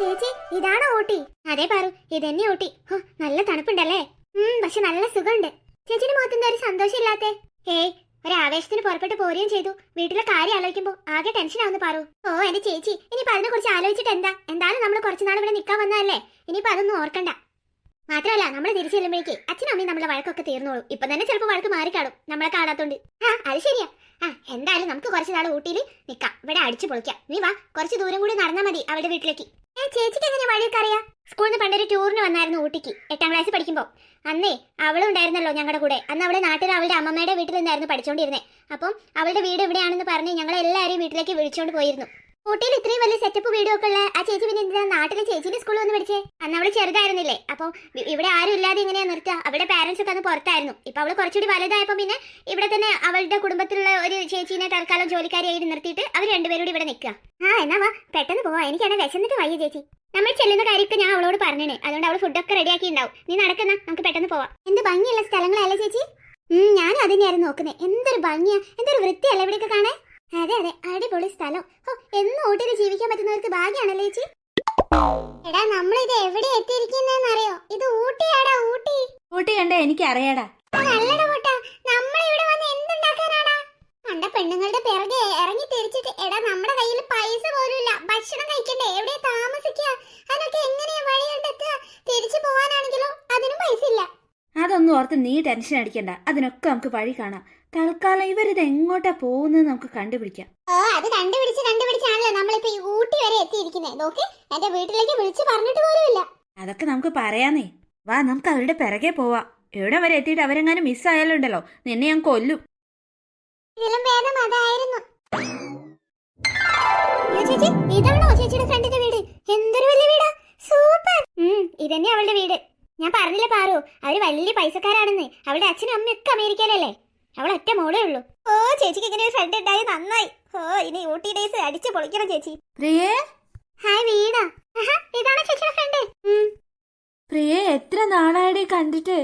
ചേച്ചി ഇതാണോ ഊട്ടി? അതെ പാറു ഇതന്നെ ഊട്ടി. നല്ല തണുപ്പുണ്ടല്ലേ? ഉം പക്ഷെ നല്ല സുഖമുണ്ട്. ചേച്ചിന്റെ മുഖത്ത് എന്താ ഒരു സന്തോഷമില്ലാത്തെ? ഏയ് ഒരു ആവേശത്തിന് പുറപ്പെട്ട് പോരുകയും ചെയ്തു. വീട്ടിലെ കാര്യം ആലോചിക്കുമ്പോ ആകെ ടെൻഷൻ ആവുന്നു പാറു. ഓ എന്റെ ചേച്ചി ഇനിയിപ്പോ അതിനെ കുറിച്ച് ആലോചിച്ചിട്ട് എന്താ എന്തായാലും നമ്മൾ കുറച്ചുനാൾ ഇവിടെ നിൽക്കാൻ വന്നതല്ലേ? ഇനിയിപ്പോ അതൊന്നും ഓർക്കണ്ട. മാത്രമല്ല നമ്മൾ തിരിച്ചു ചെല്ലുമ്പോഴേക്ക് അച്ഛനും അമ്മയും നമ്മളെ വഴക്കൊക്കെ തീർന്നോളൂ. ഇപ്പൊ തന്നെ ചിലപ്പോൾ വഴക്ക് മാറിക്കാണും നമ്മളെ കാണാത്തോണ്ട്. ആ അത് ശരിയാ. ആ എന്തായാലും നമുക്ക് കുറച്ച് നാൾ ഊട്ടിയിൽ നിൽക്കാം ഇവിടെ അടിച്ചു പൊളിക്കാം. നീ വാ കുറച്ച് ദൂരം കൂടി നടന്നാൽ മതി അവരുടെ വീട്ടിലേക്ക്. ഏ ചേച്ചിക്ക് എങ്ങനെ വഴിയൊക്കെ അറിയാം? സ്കൂളിൽ നിന്ന് പണ്ടൊരു ടൂറിന് വന്നായിരുന്നു ഊട്ടിക്ക് എട്ടാം ക്ലാസ് പഠിക്കുമ്പോൾ അന്നേ അവളും ഉണ്ടായിരുന്നല്ലോ ഞങ്ങളുടെ കൂടെ. അന്ന് അവളെ നാട്ടിൽ അവളുടെ അമ്മമ്മയുടെ വീട്ടിൽ നിന്നായിരുന്നു പഠിച്ചുകൊണ്ടിരുന്നത് അപ്പം അവളുടെ വീട് എവിടെയാണെന്ന് പറഞ്ഞ് ഞങ്ങൾ എല്ലാവരെയും വീട്ടിലേക്ക് വിളിച്ചുകൊണ്ട് പോയിരുന്നു. ഊട്ടിയിൽ ഇത്രയും വലിയ സെറ്റപ്പ് വീഡിയോ ഒക്കെ ഉള്ള ആ ചേച്ചി പിന്നെ എന്തിനാ നാട്ടിലെ ചേച്ചിന്റെ സ്കൂളിൽ വന്ന് പഠിച്ചേ? അന്ന് അവൾ ചെറുതായിരുന്നില്ലേ. അപ്പൊ ഇവിടെ ആരും ഇല്ലാതെ ഇങ്ങനെയാ നിർത്തുക. അവളുടെ പാരന്റ്സ് ഒക്കെ അന്ന് പുറത്തായിരുന്നു. ഇപ്പൊ അവൾ കുറച്ചുകൂടി വലുതായപ്പോ പിന്നെ ഇവിടെ തന്നെ അവളുടെ കുടുംബത്തിലുള്ള ഒരു ചേച്ചീനെ തൽക്കാലം ജോലിക്കാരിയായിട്ട് നിർത്തിയിട്ട് അവർ രണ്ടുപേരോട് ഇവിടെ നിൽക്കുക. ആ എന്നാ വാ. പെട്ടെന്ന് പോവാ. എനിക്കാണ് വിശന്നിട്ട് വയ്യ ചേച്ചി. നമ്മൾ ചെല്ലുന്ന കാര്യമൊക്കെ ഞാൻ അവളോട് പറഞ്ഞേ അതുകൊണ്ട് അവൾ ഫുഡൊക്കെ റെഡിയാക്കി ഉണ്ടാവും നീ നടക്കുന്ന. നമുക്ക് പെട്ടെന്ന് പോവാ. എന്ത് ഭംഗിയുള്ള സ്ഥലങ്ങളല്ലേ ചേച്ചി? ഞാനും അതിനെയായിരുന്നു നോക്കുന്നത് എന്തൊരു ഭംഗിയാ. എന്തൊരു വൃത്തിയല്ലേ ഇവിടെയൊക്കെ കാണാൻ? അതെ അതെ. അടിപൊളി സ്ഥലം. ഓ എന്നും ഓട്ടിൽ ജീവിക്കാൻ പറ്റുന്നവർക്ക് ഭാഗ്യാണല്ലേ ചേച്ചി? എടാ നമ്മൾ ഇത് എവിടെ എത്തിയിരിക്കുന്നറിയോ ഇത് ഊട്ടിയാടാ ഊട്ടി. ഊട്ടി കണ്ട എനിക്ക് അറിയാടാ നല്ലട കൂട്ടാ നമ്മളിവിടെ വന്ന് എന്തുണ്ടാക്കാനാടാ? കണ്ട പെണ്ണുങ്ങളുടെ പിറകെ ഇറങ്ങി തിരിച്ചിട്ട് എടാ നമ്മുടെ കയ്യിൽ പൈസ പോലുമില്ല. ഭക്ഷണം കഴിക്കണ്ടേ? എവിടെ താമസിക്കുക? അതിനൊക്കെ എങ്ങനെയാ വഴി കണ്ടെത്തുക? തിരിച്ചു പോവാനാണെങ്കിലോ അതിനും പൈസ ഇല്ല അതൊന്നും ഓർത്ത് നീ ടെൻഷൻ അടിക്കണ്ട. അതിനൊക്കെ നമുക്ക് വഴി കാണാം. തൽക്കാലം ഇവരിത് എങ്ങോട്ടാ പോകുന്നത് നമുക്ക് കണ്ടുപിടിക്കാം. ഓ അത് കണ്ടുപിടിച്ച് കണ്ടുപിടിച്ചാണല്ലോ നമ്മളിപ്പോ ഈ ഊട്ടി വരെ എത്തിയിരിക്കുന്നത് നോക്ക് എന്റെ വീട്ടിലേക്ക് വിളിച്ചു പറഞ്ഞിട്ട് പോലുമില്ല. അതൊക്കെ നമുക്ക് പറയാന്നേ. വാ നമുക്ക് അവരുടെ പിറകെ പോവാ. എവിടെ വരെ എത്തിയിട്ട് അവരെങ്ങാനും ഉണ്ടല്ലോ നിന്നെ ഞാൻ കൊല്ലും. ഇതിലും ഭേദം അതായിരുന്നു. അയ്യോ ചേച്ചി ഇതാണോ ചേച്ചിയുടെ ഫ്രണ്ടിന്റെ വീട്? എന്തൊരു വലിയ വീടാ? സൂപ്പർ. ഇതന്നെ അവളുടെ വീട്. ഞാൻ പറഞ്ഞില്ല പാറു അവർ വലിയ പൈസക്കാരാണെന്ന്. അവളുടെ അച്ഛനും അമ്മയൊക്കെ അമേരിക്കയിലല്ലേ? അവൾ ഒറ്റ മോളേ ഉള്ളൂ. ഓ ചേച്ചിക്ക് ഇങ്ങനെ ഒരു ഫ്രണ്ട് ഉണ്ടായി നന്നായി. ഓ ഇനി ഊട്ടി ഡേയ്സ് അടിച്ച് പൊളിക്കണം ചേച്ചി. പ്രിയേ? ഹായ് വീണ. ഇതാണോ ചേച്ചിയുടെ ഫ്രണ്ട് പ്രിയേ എത്ര നാളായിടെ കണ്ടിട്ട്?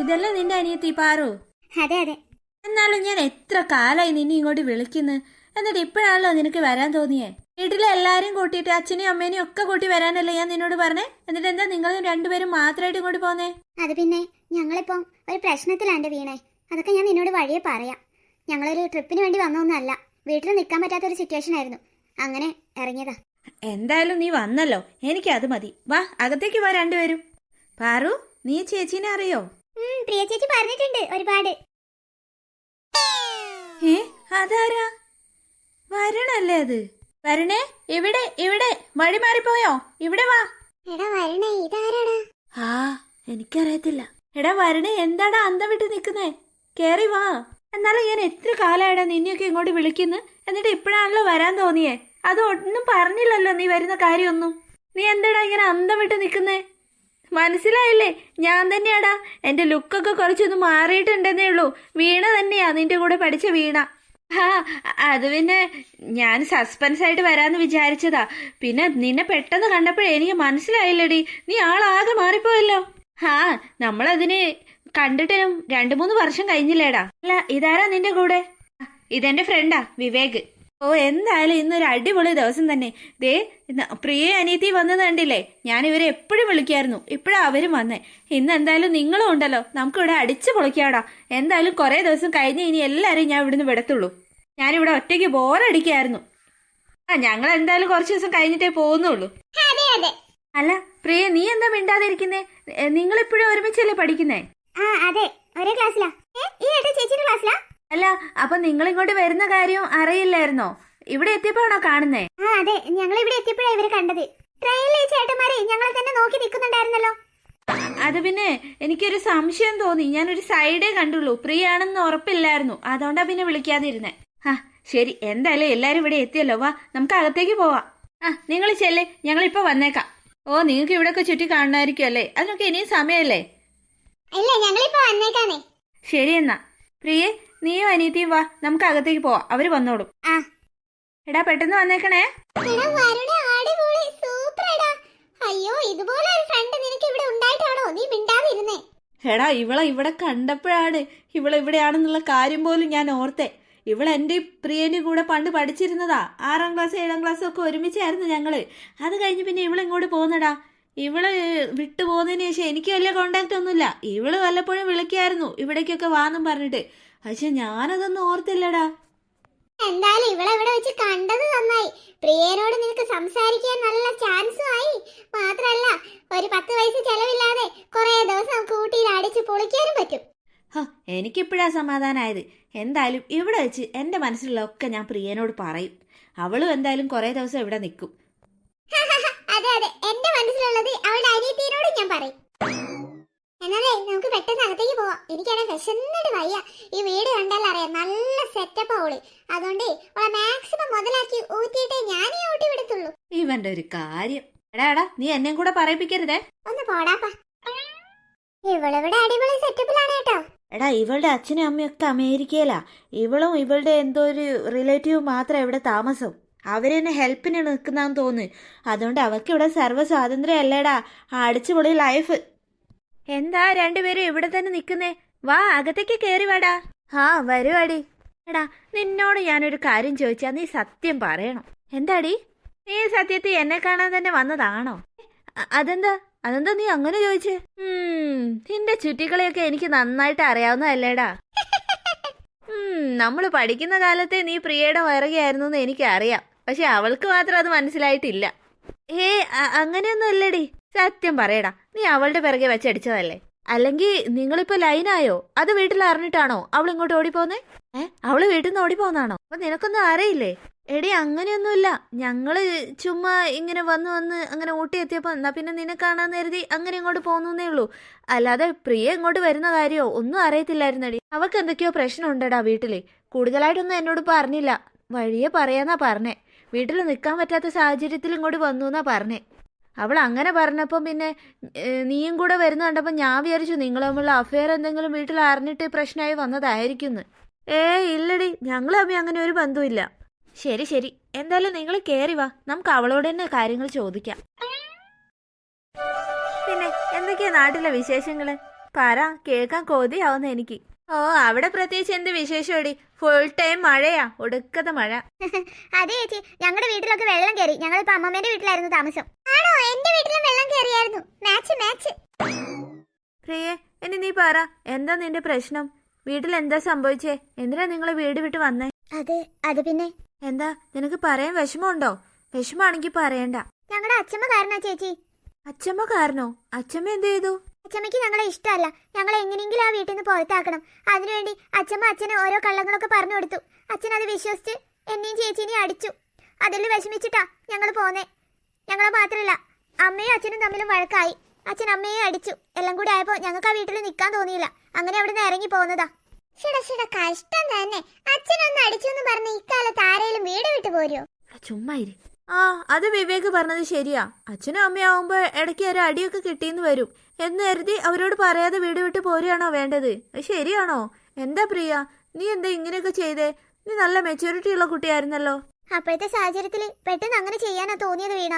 ഇതെല്ലാം നിന്റെ അനിയത്തി പാറു? അതെ അതെ. എന്നാലും ഞാൻ എത്ര കാലായി നിന്നെ ഇങ്ങോട്ട് വിളിക്കുന്നു. എന്നിട്ട് ഇപ്പോഴാണല്ലോ നിനക്ക് വരാൻ തോന്നിയേ? വീട്ടിലെ എല്ലാരും കൂട്ടിയിട്ട് അച്ഛനെയും അമ്മേനെയും ഒക്കെ കൂട്ടി വരാനല്ലേ ഞാൻ നിന്നോട് പറഞ്ഞേ? എന്നിട്ട് എന്താ നിങ്ങളും രണ്ടുപേരും മാത്രമായിട്ട് ഇങ്ങോട്ട് പോന്നേ? അത് പിന്നെ ഞങ്ങളിപ്പം ഒരു പ്രശ്നത്തിലാണ്ട് വീണേ. അതൊക്കെ ഞാൻ നിന്നോട് വഴിയെ പറയാം. ഞങ്ങളൊരു ട്രിപ്പിന് വേണ്ടി വന്നൊന്നല്ല വീട്ടിൽ നിൽക്കാൻ പറ്റാത്ത ഒരു സിറ്റുവേഷൻ ആയിരുന്നു അങ്ങനെ ഇറങ്ങിയതാ. എന്തായാലും നീ വന്നല്ലോ. എനിക്ക് അത് മതി. വാ അകത്തേക്ക് വാ രണ്ടുപേരും. പാറു നീ ചേച്ചീനെ അറിയോ? പ്രിയ ചേച്ചി പറഞ്ഞിട്ടുണ്ട് ഒരുപാട്. ഏ അതാരാ? വരണല്ലേ അത്? വരണേ ഇവിടെ ഇവിടെ വഴി മാറിപ്പോയോ? ഇവിടെ വാ. എടാ വരണേ ഇതാരാടാ? ആ എനിക്കറിയത്തില്ല. എടാ വരണേ എന്താടാ അന്ത വിട്ട് നിൽക്കുന്നേ കേറി വാ. എന്നാലും ഞാൻ എത്ര കാലമായിടാ നിന്നെയൊക്കെ ഇങ്ങോട്ട് വിളിക്കുന്നു? എന്നിട്ട് ഇപ്പോഴാണല്ലോ വരാൻ തോന്നിയേ? അത് ഒന്നും പറഞ്ഞില്ലല്ലോ നീ വരുന്ന കാര്യമൊന്നും. നീ എന്താടാ ഇങ്ങനെ അന്തം വിട്ട് നിൽക്കുന്നേ മനസ്സിലായില്ലേ? ഞാൻ തന്നെയാടാ. എന്റെ ലുക്കൊക്കെ കുറച്ചൊന്ന് മാറിയിട്ടുണ്ടെന്നേ ഉള്ളൂ. വീണ തന്നെയാ നിന്റെ കൂടെ പഠിച്ച വീണ. ആ അത് പിന്നെ ഞാൻ സസ്പെൻസ് ആയിട്ട് വരാന്ന് വിചാരിച്ചതാ. പിന്നെ നിന്നെ പെട്ടെന്ന് കണ്ടപ്പോഴേ എനിക്ക് മനസ്സിലായില്ലടി. നീ ആളാകെ മാറിപ്പോയല്ലോ. ആ നമ്മളതിന് കണ്ടിട്ടും രണ്ടു മൂന്ന് വർഷം കഴിഞ്ഞില്ലേടാ. അല്ല ഇതാരാ നിന്റെ കൂടെ? ഇതെന്റെ ഫ്രണ്ടാ വിവേക്. ഓ എന്തായാലും ഇന്നൊരു അടിപൊളി ദിവസം തന്നെ. ദേ പ്രിയ അനിയത്തി വന്നത് കണ്ടില്ലേ? ഞാൻ ഇവരെ എപ്പോഴും വിളിക്കായിരുന്നു. ഇപ്പോഴും അവരും വന്നേ. ഇന്ന് എന്തായാലും നിങ്ങളും ഉണ്ടല്ലോ. നമുക്കിവിടെ അടിച്ചു പൊളിക്കാടാ. എന്തായാലും കുറേ ദിവസം കഴിഞ്ഞ് ഇനി എല്ലാവരെയും ഞാൻ ഇവിടുന്ന് വിടത്തുള്ളൂ. ഞാനിവിടെ ഒറ്റയ്ക്ക് ബോറടിക്കായിരുന്നു ആ ഞങ്ങൾ എന്തായാലും കുറച്ച് ദിവസം കഴിഞ്ഞിട്ടേ പോകുന്നുള്ളൂ. അല്ല പ്രിയ നീ എന്താ മിണ്ടാതിരിക്കുന്നേ? നിങ്ങൾ ഇപ്പോഴും ഒരുമിച്ചല്ലേ പഠിക്കുന്നേ? ആ അതെ. ഒരേ ക്ലാസ്സിലാ. ഈ ഏട്ടാ ചേച്ചിയുടെ ക്ലാസ്സിലാ? അല്ല അപ്പൊ നിങ്ങൾ ഇങ്ങോട്ട് വരുന്ന കാര്യം അറിയില്ലായിരുന്നോ? ഇവിടെ എത്തിയപ്പോഴാണോ കാണുന്നേ? ആ അതെ. ഞങ്ങൾ ഇവിടെ എത്തിയപ്പോഴാണ് ഇവരെ കണ്ടത്. ട്രെയിനിലെ ചേട്ടന്മാരെ ഞങ്ങൾ തന്നെ നോക്കി നിൽക്കുന്നുണ്ടായിരുന്നല്ലോ. അത് പിന്നെ എനിക്കൊരു സംശയം തോന്നി. ഞാനൊരു സൈഡേ കണ്ടുള്ളൂ. പ്രിയ ആണെന്ന് ഉറപ്പില്ലായിരുന്നു. അതുകൊണ്ടാ പിന്നെ വിളിക്കാതിരുന്നേ. ആ ശരി. എന്തായാലും എല്ലാരും ഇവിടെ എത്തിയല്ലോ. വാ നമുക്ക് അകത്തേക്ക് പോവാം. ആ നിങ്ങൾ ചെല്ലേ. ഞങ്ങളിപ്പോ വന്നേക്കാം. ഓ നിങ്ങൾക്ക് ഇവിടെയൊക്കെ ചുറ്റി കാണുമായിരിക്കും അല്ലേ? അതിനൊക്കെ ഇനിയും സമയമല്ലേ? ഇല്ല ഞങ്ങളിപ്പോ വന്നേക്കാന്നേ. ശരി എന്നാ. പ്രിയെ നീയും അനിയത്തിയും വാ നമുക്ക് അകത്തേക്ക് പോവാം. അവർ വന്നോളും. ആ. എടാ പെട്ടെന്ന് വന്നേക്കണേ. അയ്യോ ഇതുപോലെ ഒരു ഫ്രണ്ട് നിനക്ക് ഇവിടെ ഉണ്ടായിട്ടാണോ? നീ മിണ്ടാതിരുന്നേ. എടാ ഇവളെ ഇവിടെ കണ്ടപ്പോഴാണ് ഇവളെ ഇവിടെയാണെന്നുള്ള കാര്യം പോലും ഞാൻ ഓർത്തെ. ഇവൾ എന്റെ പ്രിയന് കൂടെ പണ്ട് പഠിച്ചിരുന്നതാ. ആറാം ക്ലാസ് ഏഴാം ക്ലാസ് ഒക്കെ ഒരുമിച്ചായിരുന്നു ഞങ്ങൾ. അത് കഴിഞ്ഞ് പിന്നെ ഇവൾ ഇങ്ങോട്ട് പോകുന്നടാ. ഇവൾ വിട്ടു പോകുന്നതിന് ശേഷം എനിക്ക് വലിയ കോണ്ടാക്റ്റ് ഒന്നുമില്ല. ഇവൾ വല്ലപ്പോഴും വിളിക്കായിരുന്നു. ഇവിടേക്കൊക്കെ വാന്നും പറഞ്ഞിട്ട്. പക്ഷെ ഞാനതൊന്നും ഓർത്തില്ലടാ. എന്തായാലും ഇവളെ ഇവിടെ വെച്ച് കണ്ടത് നന്നായി. പ്രിയനോട് നിനക്ക് സംസാരിക്കാൻ നല്ല ചാൻസും ആയി. മാത്രല്ല ഒരു പത്ത് വയസ്സ് ചെലവില്ലാതെ കുറെ ദിവസം കൂട്ടിയിൽ അടിച്ച് പൊളിക്കാനും പറ്റും. ഹ എനിക്കിപ്പോഴാ സമാധാനമായത് എന്തായാലും ഇവിടെ വെച്ച് എന്റെ മനസ്സിലുള്ള ഒക്കെ ഞാൻ പ്രിയനോട് പറയും. അവളും എന്തായാലും കുറേ ദിവസം ഇവിടെ നിൽക്കും അതെ അതെ. എന്റെ മനസ്സിലുള്ളത് അവളുടെ അനിയത്തിനോട് ഞാൻ പറയും. എന്നാലേ നമുക്ക് പെട്ടെന്ന് അകത്തേക്ക് പോവാം. എനിക്കാണെ വിശന്നിട്ട് വയ്യ. ഈ വീട് കണ്ടാൽ അറിയാം നല്ല സെറ്റപ്പ് അവൾ അതുകൊണ്ട് അവളെ മാക്സിമം മുതലാക്കി ഊറ്റിയിട്ടേ ഞാനീ ഊട്ടി വിടത്തുള്ളൂ. ഇവന്റെ ഒരു കാര്യം. എടാ എടാ നീ എന്നെയും കൂടെ പറയിപ്പിക്കരുതേ. ഒന്ന് പോടാപ്പാ. ഇവളിവിടെ അടിപൊളി സെറ്റപ്പിലാണ് കേട്ടോ. എടാ ഇവളുടെ അച്ഛനും അമ്മയൊക്കെ അമേരിക്കയിലാ. ഇവളും ഇവളുടെ എന്തോ ഒരു റിലേറ്റീവ് മാത്രം ഇവിടെ താമസം. അവരെന്നെ ഹെൽപ്പിന് നിൽക്കുന്നാന്ന് തോന്നുന്നു. അതുകൊണ്ട് അവർക്ക് ഇവിടെ സർവ സ്വാതന്ത്ര്യം അല്ലേടാ അടിച്ചുപൊളി ലൈഫ് എന്താ രണ്ടുപേരും ഇവിടെ തന്നെ നിൽക്കുന്നേ? വാ അകത്തേക്ക് കയറി വാടാ. ആ വരുവാടി എടാ നിന്നോട് ഞാനൊരു കാര്യം ചോദിച്ചാ നീ സത്യം പറയണം. എന്താടി? നീ സത്യത്തിൽ എന്നെ കാണാൻ തന്നെ വന്നതാണോ? അതെന്താ? അതെന്താ നീ അങ്ങനെ ചോദിച്ചേ? നിന്റെ ചുറ്റിക്കളിയൊക്കെ എനിക്ക് നന്നായിട്ട് അറിയാവുന്നതല്ലേടാ. നമ്മൾ പഠിക്കുന്ന കാലത്തെ നീ പ്രിയയുടെ വയറുകയായിരുന്നു എന്ന് എനിക്കറിയാം. പക്ഷെ അവൾക്ക് മാത്രം അത് മനസ്സിലായിട്ടില്ല. ഏ അങ്ങനെയൊന്നും അല്ലടി. സത്യം പറയടാ നീ അവളുടെ പിറകെ വെച്ചടിച്ചതല്ലേ അല്ലെങ്കിൽ നിങ്ങളിപ്പോ ലൈനായോ? അത് വീട്ടിൽ അറിഞ്ഞിട്ടാണോ അവൾ ഇങ്ങോട്ട് ഓടിപ്പോന്നേ? ഏ അവൾ വീട്ടിൽ നിന്ന് ഓടിപ്പോന്നാണോ? അപ്പൊ നിനക്കൊന്നും അറിയില്ലേ? എടി അങ്ങനെയൊന്നുമില്ല. ഞങ്ങൾ ചുമ്മാ ഇങ്ങനെ വന്ന് വന്ന് അങ്ങനെ ഊട്ടി എത്തിയപ്പോ എന്നാ പിന്നെ നിന്നെ കാണാൻ കരുതി അങ്ങനെ ഇങ്ങോട്ട് പോകുന്നേ ഉള്ളൂ. അല്ലാതെ പ്രിയ ഇങ്ങോട്ട് വരുന്ന കാര്യമോ ഒന്നും അറിയത്തില്ലായിരുന്നടി. അവക്ക് എന്തൊക്കെയോ പ്രശ്നം ഉണ്ടടാ വീട്ടിൽ. കൂടുതലായിട്ടൊന്നും എന്നോട് പറഞ്ഞില്ല. വഴിയെ പറയാന്നാ പറഞ്ഞേ. വീട്ടിൽ നിൽക്കാൻ പറ്റാത്ത സാഹചര്യത്തിൽ ഇങ്ങോട്ട് വന്നു എന്നാ പറഞ്ഞേ. അവൾ അങ്ങനെ പറഞ്ഞപ്പം പിന്നെ നീയും കൂടെ വരുന്ന കണ്ടപ്പോൾ ഞാൻ വിചാരിച്ചു നിങ്ങൾ അഫെയർ എന്തെങ്കിലും വീട്ടിൽ അറിഞ്ഞിട്ട് പ്രശ്നമായി വന്നതായിരിക്കുന്നു. ഏ ഇല്ലടി. ഞങ്ങൾ തമ്മിൽ അങ്ങനെ ഒരു ബന്ധമില്ല ശരി ശരി. എന്തായാലും നിങ്ങൾ കേറി വാ. നമുക്ക് അവളോട് തന്നെ കാര്യങ്ങൾ ചോദിക്കാം. പിന്നെ എന്തൊക്കെയാ നാട്ടിലെ വിശേഷങ്ങൾ? പറ കേൾക്കാൻ കൊതിയാവുന്ന എനിക്ക്. ഓ അവിടെ പ്രത്യേകിച്ച് എന്ത് വിശേഷമടി? ഫുൾ ടൈം മഴയാ. ഒടുക്കത്തെ മഴ. അതെ ചേച്ചി. ഞങ്ങളുടെ വീട്ടിലൊക്കെ വെള്ളം കയറി ഞങ്ങളിപ്പോ അമ്മമ്മേന്റെ വീട്ടിലായിരുന്നു താമസം. ആണോ? എന്റെ വീട്ടിലും വെള്ളം കയറിയായിരുന്നു മാച്ച് മാച്ച് പ്രിയേ ഇനി നീ പറ. എന്താ നിന്റെ പ്രശ്നം? വീട്ടിൽ എന്താ സംഭവിച്ചേ? എന്തിനാ നിങ്ങൾ വീട് വിട്ട് വന്നേ? അത് അത് പിന്നെ. എന്താ നിനക്ക് പറയാൻ വിഷമമുണ്ടോ? വിഷമാണെങ്കിൽ പറയണ്ട. ഞങ്ങളുടെ അച്ഛമ്മ കാരണ ചേച്ചി. അച്ഛമ്മ കാരണോ? അച്ഛമ്മ എന്ത് ചെയ്തു? അച്ഛമ്മയ്ക്ക് ഞങ്ങളെ ഇഷ്ടമല്ല. ഞങ്ങൾ എങ്ങനെയെങ്കിലും ആ വീട്ടിൽ നിന്ന് പുറത്താക്കണം. അതിനുവേണ്ടി അച്ഛമ്മ അച്ഛനെ ഓരോ കള്ളങ്ങളൊക്കെ പറഞ്ഞു കൊടുത്തു. അച്ഛൻ അത് വിശ്വസിച്ച് എന്നെയും ചേച്ചീനെയും അടിച്ചു. അതിൽ വിഷമിച്ചിട്ടാ ഞങ്ങൾ പോന്നേ. ഞങ്ങളെ മാത്രമല്ല അമ്മയും അച്ഛനും തമ്മിലും വഴക്കായി. അച്ഛൻ അമ്മയെ അടിച്ചു. എല്ലാം കൂടി ആയപ്പോ ഞങ്ങൾക്ക് ആ വീട്ടിൽ നിൽക്കാൻ തോന്നിയില്ല. അങ്ങനെ അവിടുന്ന് ഇറങ്ങി പോകുന്നതാ കഷ്ടം തന്നെ. അച്ഛനൊന്ന് അടിച്ചു എന്ന് പറഞ്ഞ ഇക്കാലത്ത് ആരെയും വീട് വിട്ടു പോരോ ചുമ്മാ ഇരി. ആ അത് വിവേക് പറഞ്ഞത് ശരിയാ. അച്ഛനും അമ്മയാവുമ്പോ ഇടയ്ക്ക് ഒരു അടിയൊക്കെ കിട്ടിയെന്ന് വരും. എന്ന് കരുതി അവരോട് പറയാതെ വീട് വിട്ട് പോരുകയാണോ വേണ്ടത്? അത് ശരിയാണോ? എന്താ പ്രിയ? നീ എന്താ ഇങ്ങനെയൊക്കെ ചെയ്തേ? നീ നല്ല മെച്ചൂരിറ്റി ഉള്ള കുട്ടിയായിരുന്നല്ലോ. അപ്പോഴത്തെ സാഹചര്യത്തിൽ പെട്ടെന്ന് അങ്ങനെ ചെയ്യാനാ തോന്നിയത് വീണ.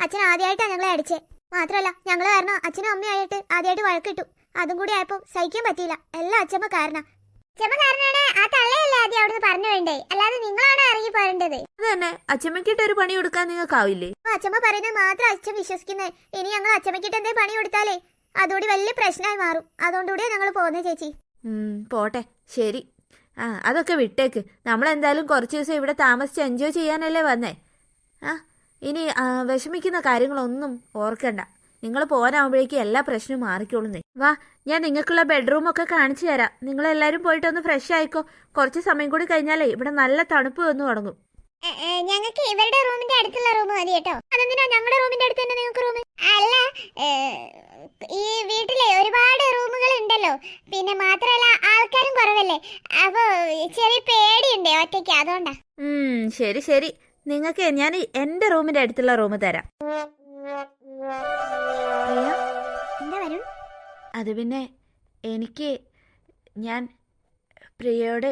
അച്ഛൻ ആദ്യമായിട്ടാ ഞങ്ങളെ അടിച്ചേ. മാത്രമല്ല ഞങ്ങൾ കാരണം അച്ഛനും അമ്മയായിട്ട് ആദ്യമായിട്ട് വഴക്കിട്ടു. അതും കൂടി ആയപ്പോ സഹിക്കാൻ പറ്റിയില്ല. എല്ലാം അച്ഛമ്മ കാരണ. അച്ഛമ്മ കാരണമാണ് ആ തള്ളയല്ലേ ആദ്യം അവിടുന്ന് പറഞ്ഞു വേണ്ടേ? അല്ലാതെ നിങ്ങളാണ് ഇറങ്ങി പോരേണ്ടത്. അത് തന്നെ. അച്ഛമ്മക്കിട്ട് ഒരു പണി കൊടുക്കാൻ നിങ്ങൾക്കാവില്ലേ? അച്ഛമ്മ പറയുന്നത് മാത്രം അച്ഛൻ വിശ്വസിക്കുന്നത് ഇനി ഞങ്ങൾ അച്ഛമ്മക്കിട്ട് എന്തേ പണി കൊടുത്താലേ? അതുകൂടി വലിയ പ്രശ്നമായി മാറും. അതുകൊണ്ടുകൂടിയാ ഞങ്ങൾ പോകുന്നത് ചേച്ചി. പോട്ടെ. ശരി. ആ അതൊക്കെ വിട്ടേക്ക്. നമ്മൾ എന്തായാലും കുറച്ച് ദിവസം ഇവിടെ താമസിച്ച് എൻജോയ് ചെയ്യാനല്ലേ വന്നേ. ആ ഇനി വിഷമിക്കുന്ന കാര്യങ്ങളൊന്നും ഓർക്കണ്ട. നിങ്ങൾ പോകാനാവുമ്പോഴേക്കും എല്ലാ പ്രശ്നവും മാറിക്കോളുന്നേ വാ ഞാൻ നിങ്ങൾക്കുള്ള ബെഡ്റൂം ഒക്കെ കാണിച്ചു തരാം. നിങ്ങളെല്ലാവരും പോയിട്ട് ഒന്ന് ഫ്രഷ് ആയിക്കോ. കുറച്ച് സമയം കൂടി കഴിഞ്ഞാലേ ഇവിടെ നല്ല തണുപ്പ് വന്ന് തുടങ്ങും. ഞങ്ങൾക്ക് ഇവരുടെ റൂമിന്റെ അടുത്തുള്ള റൂം മതി കേട്ടോ. അതെന്തിനാ ഞങ്ങളുടെ റൂമിന്റെ അടുത്ത് തന്നെ നിങ്ങൾക്ക് റൂം അല്ല ഈ വീട്ടിലെ ഒരുപാട് റൂമുകൾ ഉണ്ടല്ലോ. പിന്നെ മാത്രമല്ല ആൾക്കാരും കുറവല്ലേ. അപ്പൊ ചെറിയ പേടിയുണ്ടേ ഒറ്റയ്ക്ക് അതുകൊണ്ടാ. ശരി ശരി. നിങ്ങൾക്ക് ഞാൻ എന്റെ റൂമിന്റെ അടുത്തുള്ള റൂം തരാം. അത് പിന്നെ എനിക്ക് ഞാൻ പ്രിയയോട്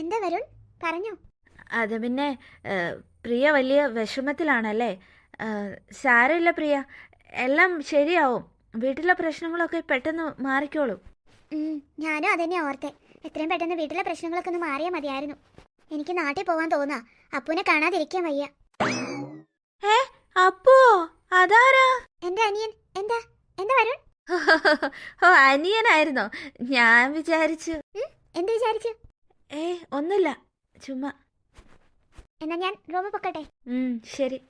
എന്താ വരുൺ? പറഞ്ഞു. അത് പിന്നെ പ്രിയ വലിയ വിഷമത്തിലാണല്ലേ? സാരമില്ല പ്രിയ. എല്ലാം ശരിയാവും. വീട്ടിലെ പ്രശ്നങ്ങളൊക്കെ പെട്ടെന്ന് മാറിക്കോളും. ഞാനും അതന്നെ ഓർത്തെ. എത്രയും പെട്ടെന്ന് വീട്ടിലെ പ്രശ്നങ്ങളൊക്കെ ഒന്ന് മാറിയാൽ മതിയായിരുന്നു. എനിക്ക് നാട്ടിൽ പോകാൻ തോന്നാ. അപ്പുവിനെ കാണാതിരിക്കാൻ വയ്യ. ഏ അപ്പോ? അതാരാ? എന്റെ അനിയൻ. എന്താ? എന്താ വരുൺ? ഓ അനിയനായിരുന്നോ? ഞാൻ വിചാരിച്ചു. എന്ത് വിചാരിച്ചു? ഏ ഒന്നുമില്ല. ചുമ്മാ. എന്നാ ഞാൻ റൂമ് പൊക്കട്ടെ. ശരി.